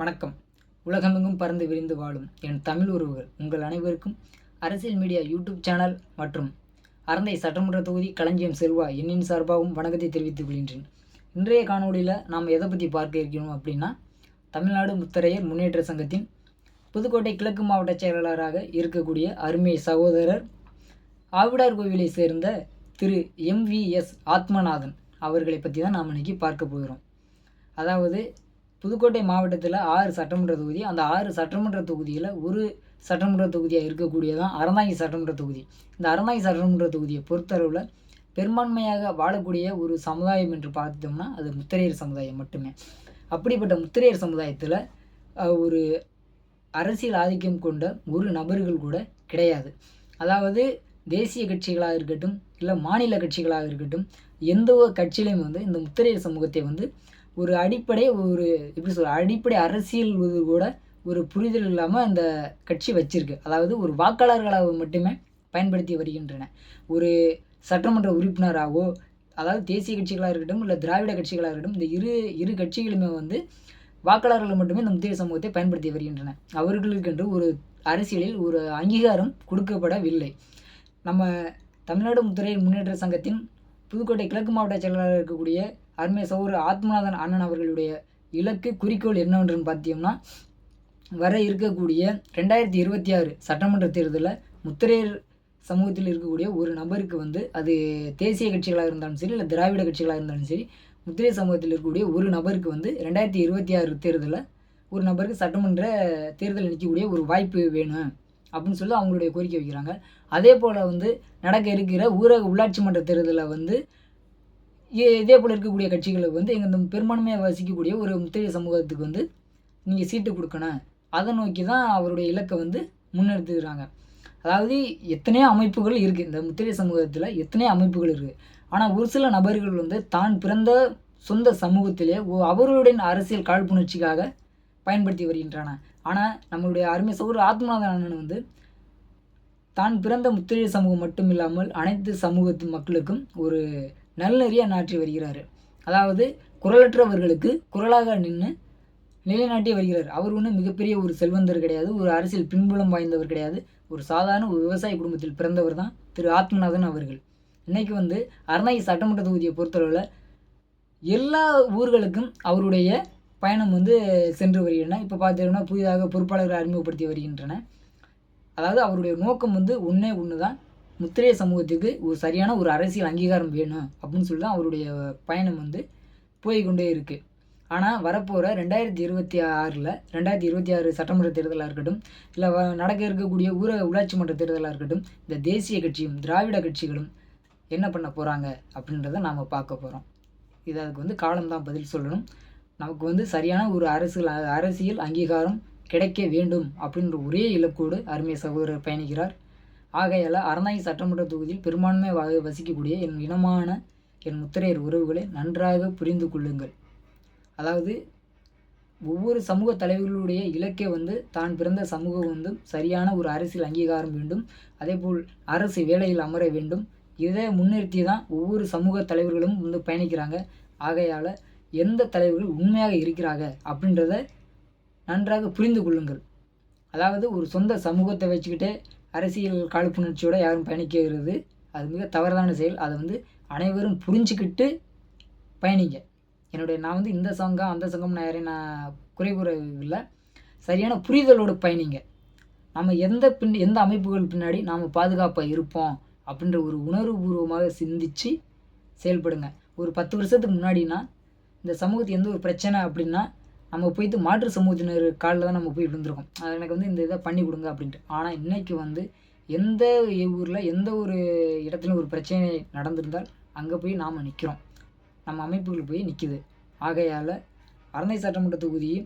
வணக்கம். உலகமெங்கும் பறந்து விரிந்து வாழும் என் தமிழ் உறவுகள் உங்கள் அனைவருக்கும் அரசியல் மீடியா யூடியூப் சேனல் மற்றும் அறந்தை சட்டமன்ற தொகுதி களஞ்சியம் செல்வா என்னின் சார்பாகவும் வணக்கத்தை தெரிவித்துக் கொள்கின்றேன். இன்றைய காணொளியில் நாம் எதை பற்றி பார்க்க இருக்கிறோம் அப்படின்னா தமிழ்நாடு முத்தரையர் முன்னேற்ற சங்கத்தின் புதுக்கோட்டை கிழக்கு மாவட்ட செயலாளராக இருக்கக்கூடிய அருமை சகோதரர் ஆவிடார் கோவிலை சேர்ந்த திரு எம்விஎஸ் ஆத்மநாதன் அவர்களை பற்றி தான் நாம் இன்றைக்கி பார்க்க போகிறோம். அதாவது புதுக்கோட்டை மாவட்டத்தில் ஆறு சட்டமன்ற தொகுதி அந்த ஆறு சட்டமன்ற தொகுதியில் ஒரு சட்டமன்ற தொகுதியாக இருக்கக்கூடியதான் அறந்தாங்கி சட்டமன்ற தொகுதி. இந்த அறந்தாங்கி சட்டமன்ற தொகுதியை பொறுத்தளவில் பெரும்பான்மையாக வாழக்கூடிய ஒரு சமுதாயம் என்று பார்த்தோம்னா அது முத்திரையர் சமுதாயம் மட்டுமே. அப்படிப்பட்ட முத்திரையர் சமுதாயத்தில் ஒரு அரசியல் ஆதிக்கம் கொண்ட ஒரு நபர்கள் கூட கிடையாது. அதாவது தேசிய கட்சிகளாக இருக்கட்டும் இல்லை மாநில கட்சிகளாக இருக்கட்டும் எந்த ஒரு கட்சியிலையும் வந்து இந்த முத்திரையர் சமூகத்தை வந்து ஒரு அடிப்படை ஒரு எப்படி சொல்ற அடிப்படை அரசியல் இது கூட ஒரு புரிதல் இல்லாமல் அந்த கட்சி வச்சிருக்கு. அதாவது ஒரு வாக்காளர்களாக மட்டுமே பயன்படுத்தி வருகின்றன. ஒரு சட்டமன்ற உறுப்பினராகவோ அதாவது தேசிய கட்சிகளாக இருக்கட்டும் இல்லை திராவிட கட்சிகளாக இருக்கட்டும் இந்த இரு இரு கட்சிகளுமே வந்து வாக்காளர்கள் மட்டுமே இந்த முத்திரை சமூகத்தை பயன்படுத்தி வருகின்றன. அவர்களுக்கென்று ஒரு அரசியலில் ஒரு அங்கீகாரம் கொடுக்கப்படவில்லை. நம்ம தமிழ்நாடு முத்திரையர் முன்னேற்ற சங்கத்தின் புதுக்கோட்டை கிழக்கு மாவட்ட செயலாளராக இருக்கக்கூடிய அருமை சௌர ஆத்மநாதன் அண்ணன் அவர்களுடைய இலக்கு குறிக்கோள் என்னவென்றுன்னு பார்த்தீங்கன்னா வர இருக்கக்கூடிய ரெண்டாயிரத்தி இருபத்தி ஆறு சட்டமன்ற தேர்தலில் முத்திரையர் சமூகத்தில் இருக்கக்கூடிய ஒரு நபருக்கு வந்து அது தேசிய கட்சிகளாக இருந்தாலும் சரி இல்லை திராவிட கட்சிகளாக இருந்தாலும் சரி முத்திரை சமூகத்தில் இருக்கக்கூடிய ஒரு நபருக்கு வந்து ரெண்டாயிரத்தி இருபத்தி ஆறு தேர்தலில் ஒரு நபருக்கு சட்டமன்ற தேர்தல் நிற்கக்கூடிய ஒரு வாய்ப்பு வேணும் அப்படின்னு சொல்லி அவங்களுடைய கோரிக்கை வைக்கிறாங்க. அதே போல் வந்து நடக்க இருக்கிற ஊரக உள்ளாட்சி மன்ற தேர்தலில் வந்து இதே போல் இருக்கக்கூடிய கட்சிகளுக்கு வந்து எங்கள் இந்த பெரும்பான்மையாக வசிக்கக்கூடிய ஒரு முத்திரை சமூகத்துக்கு வந்து நீங்கள் சீட்டு கொடுக்கணும். அதை நோக்கி தான் அவருடைய இலக்கை வந்து முன்னெடுத்துக்கிறாங்க அதாவது எத்தனையோ அமைப்புகள் இருக்குது இந்த முத்திரை சமூகத்தில் எத்தனையோ அமைப்புகள் இருக்குது ஆனால் ஒரு சில நபர்கள் வந்து தான் பிறந்த சொந்த சமூகத்திலே அவர்களுடைய அரசியல் காழ்ப்புணர்ச்சிக்காக பயன்படுத்தி வருகின்றன. ஆனால் நம்மளுடைய அருமை சௌர ஆத்மநாதன் அண்ணன் வந்து தான் பிறந்த முத்திரை சமூகம் மட்டும் இல்லாமல் அனைத்து சமூகத்து மக்களுக்கும் ஒரு நல்லறிய நாற்றி வருகிறார். அதாவது குரலற்றவர்களுக்கு குரலாக நின்று நிலைநாட்டி வருகிறார். அவர் ஒன்றும் மிகப்பெரிய ஒரு செல்வந்தர் கிடையாது ஒரு அரசியல் பின்புலம் வாய்ந்தவர் கிடையாது. ஒரு சாதாரண ஒரு விவசாய குடும்பத்தில் பிறந்தவர் தான் திரு ஆத்மநாதன் அவர்கள். இன்றைக்கி வந்து அறநாயகி சட்டமன்ற தொகுதியை பொறுத்தளவில் எல்லா ஊர்களுக்கும் அவருடைய பயணம் வந்து சென்று வருகின்றன. இப்போ பார்த்தீங்கன்னா புதிதாக பொறுப்பாளர்கள் அறிமுகப்படுத்தி வருகின்றன. அதாவது அவருடைய நோக்கம் வந்து ஒன்றே ஒன்று தான் முத்திரைய சமூகத்துக்கு ஒரு சரியான ஒரு அரசியல் அங்கீகாரம் வேணும் அப்படின்னு சொல்லி தான் அவருடைய பயணம் வந்து போய்கொண்டே இருக்குது ஆனால் வரப்போகிற ரெண்டாயிரத்தி இருபத்தி ஆறில் ரெண்டாயிரத்தி இருபத்தி ஆறு சட்டமன்ற தேர்தலாக இருக்கட்டும் இல்லை வ நடக்க இருக்கக்கூடிய ஊரக உள்ளாட்சி மன்ற தேர்தலாக இருக்கட்டும் இந்த தேசிய கட்சியும் திராவிட கட்சிகளும் என்ன பண்ண போகிறாங்க அப்படின்றத நாம் பார்க்க போகிறோம் இது அதுக்கு வந்து காலம்தான் பதில் சொல்லணும். நமக்கு வந்து சரியான ஒரு அரசியல் அரசியல் அங்கீகாரம் கிடைக்க வேண்டும் அப்படின்ற ஒரே இலக்கோடு அருமை சகோதரர் பயணிக்கிறார். ஆகையால் அறநாயகி சட்டமன்ற தொகுதியில் பெரும்பான்மை வசிக்கக்கூடிய என் இனமான என் முத்திரையர் உறவுகளை நன்றாக புரிந்து கொள்ளுங்கள். அதாவது ஒவ்வொரு சமூக தலைவர்களுடைய இலக்கே வந்து தான் பிறந்த சமூகம் வந்து சரியான ஒரு அரசியல் அங்கீகாரம் வேண்டும். அதேபோல் அரசு வேலையில் அமர வேண்டும். இதை முன்னிறுத்தி தான் ஒவ்வொரு சமூக தலைவர்களும் வந்து பயணிக்கிறாங்க. ஆகையால் எந்த தலைவர்கள் உண்மையாக இருக்கிறாங்க அப்படின்றத நன்றாக புரிந்து கொள்ளுங்கள். அதாவது ஒரு சொந்த சமூகத்தை வச்சுக்கிட்டே அரசியல் காழ்ப்புணர்ச்சியோடு யாரும் பயணிக்கிறது. அது மிக தவறான செயல். அதை வந்து அனைவரும் புரிஞ்சுக்கிட்டு பயணிங்க. என்னுடைய நான் வந்து இந்த சங்கம் அந்த சங்கம் நான் யாரையும் நான் குறை கூறவில்லை சரியான புரிதலோடு பயணிங்க. நம்ம எந்த பின் எந்த அமைப்புகள் பின்னாடி நாம் பாதுகாப்பாக இருப்போம் அப்படின்ற ஒரு உணர்வுபூர்வமாக சிந்திச்சு செயல்படுங்க. ஒரு பத்து வருஷத்துக்கு முன்னாடினா இந்த சமூகத்துக்கு எந்த ஒரு பிரச்சனை அப்படின்னா நம்ம போயிட்டு மாற்று சமூகத்தினர் காலில் தான் நம்ம போய் விழுந்திருக்கோம். அது எனக்கு வந்து இந்த இதை பண்ணி கொடுங்க அப்படின்ட்டு. ஆனால் இன்றைக்கி வந்து எந்த ஊரில் எந்த ஒரு இடத்துல ஒரு பிரச்சனை நடந்திருந்தால் அங்கே போய் நாம் நிற்கிறோம் நம்ம அமைப்புகள் போய் நிற்கிது ஆகையால் அறந்தை சட்டமன்ற தொகுதியை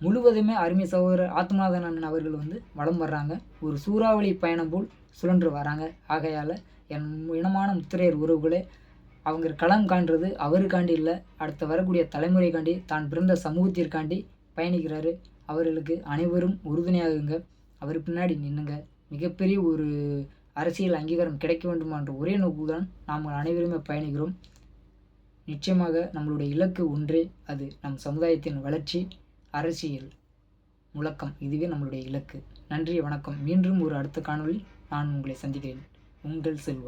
முழுவதுமே அருமை சகோதரர் ஆத்மநாதன் அண்ணன் அவர்கள் வந்து வளம் வர்றாங்க. ஒரு சூறாவளி பயணம் போல் சுழன்று வராங்க. ஆகையால் என் இனமான முத்திரையர் உறவுகளே அவங்க களம் காண்றது அவருக்காண்டி இல்லை அடுத்த வரக்கூடிய தலைமுறைக்காண்டி தான் பிறந்த சமூகத்திற்காண்டி பயணிக்கிறாரு. அவர்களுக்கு அனைவரும் உறுதுணையாகுங்க. அவர் பின்னாடி நின்னுங்க. மிகப்பெரிய ஒரு அரசியல் அங்கீகாரம் கிடைக்க வேண்டுமா என்ற ஒரே நோக்குதான் நாம் அனைவருமே பயணிக்கிறோம். நிச்சயமாக நம்மளுடைய இலக்கு ஒன்றே அது நம் சமுதாயத்தின் வளர்ச்சி அரசியல் முழக்கம். இதுவே நம்மளுடைய இலக்கு. நன்றி வணக்கம். மீண்டும் ஒரு அடுத்த காணொளியில் நான் உங்களை சந்திக்கிறேன். உங்கள் செல்வா.